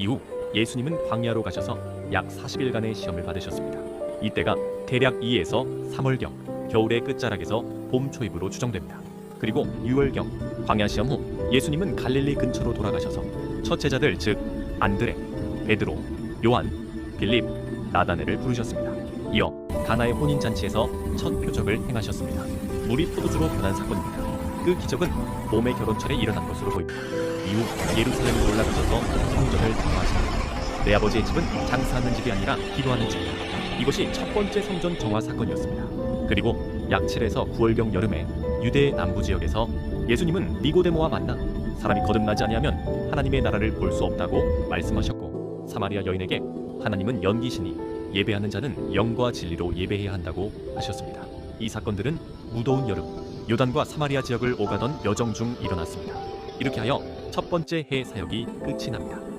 이후 예수님은 광야로 가셔서 약 40일간의 시험을 받으셨습니다. 이때가 대략 2에서 3월경 겨울의 끝자락에서 봄 초입으로 추정됩니다. 그리고 6월경 광야 시험 후 예수님은 갈릴리 근처로 돌아가셔서 첫 제자들 즉 안드레, 베드로, 요한, 빌립, 나다네를 부르셨습니다. 이어 가나의 혼인 잔치에서 첫 표적을 행하셨습니다. 물이 포도주로 변한 사건입니다. 그 기적은 봄의 결혼철에 일어난 것으로 보입니다. 이후 예루살렘으로 올라가셔서 성전을 정화하십니다. 내 아버지의 집은 장사하는 집이 아니라 기도하는 집. 이것이 첫 번째 성전 정화 사건이었습니다. 그리고 약 7에서 9월경 여름에 유대 남부 지역에서 예수님은 니고데모와 만나 사람이 거듭나지 아니하면 하나님의 나라를 볼 수 없다고 말씀하셨고 사마리아 여인에게 하나님은 연기시니 예배하는 자는 영과 진리로 예배해야 한다고 하셨습니다. 이 사건들은 무더운 여름 요단과 사마리아 지역을 오가던 여정 중 일어났습니다. 이렇게 하여 첫 번째 해 사역이 끝이 납니다.